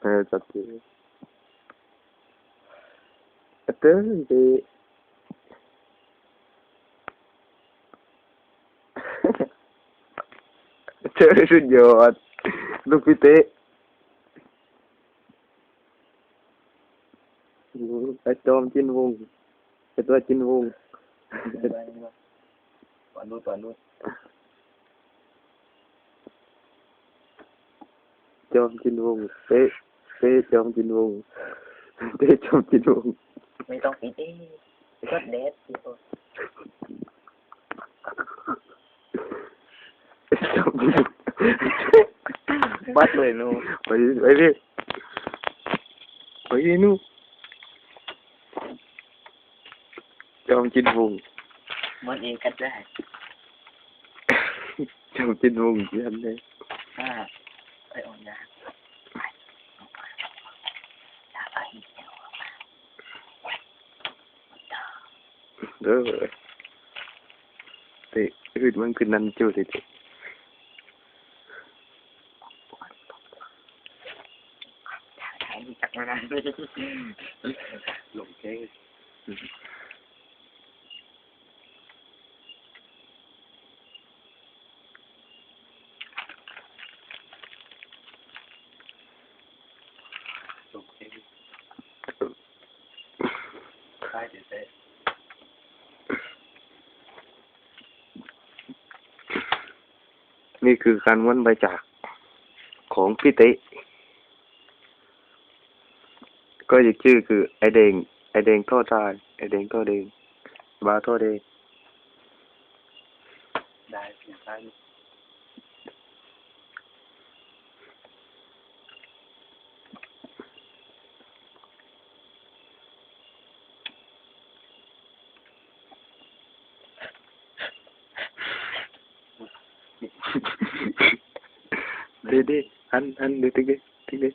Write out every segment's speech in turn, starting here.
เออจัดทีเต้นไป เจอสุดยอดลูกพี่เต้ไอ้จอมจินวงไอ้ตัวจินวง ก่อนนู้นก่อนนู้น จอมจินวงเต้ เต้จอมจินวงเต้จอมจินวงไม่ต้องปิดเอ้ก็เด็ดที่จอมจินวงบัดเลยนู้ไปไปดิไปดินู่นจอมจินวงมันเองก็ได้จอมจินวงเยี่ยมเลยอ่าไปออนยาไปออกมาอย่าไปเดี๋ยวออกมา เด้อเตะอื่นมันคือนันจูดิถ่ายรู้จักมานานเลยหลงเจ๊หลงเจ๊ใช่เจ๊เจ๊ นี่คือการม้วนใบจากของพี่เตะก็อีกชื่อคือ ไอเดงไอเดงท่อทายไอเดงท่อเดงบาท่อเดงได้เพียงแค่ đi đi. Ăn ăn đi thích đi thích đi.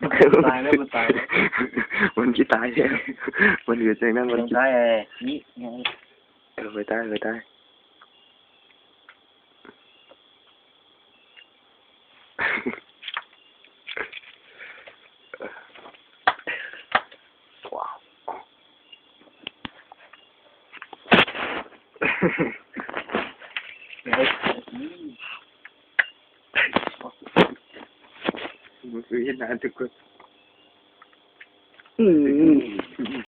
Tài đấy mình tài. Mình chỉ tài. Thôi mình gửi tiền năng mình chỉ tài rồi người tay người tay wow. we are inadequate.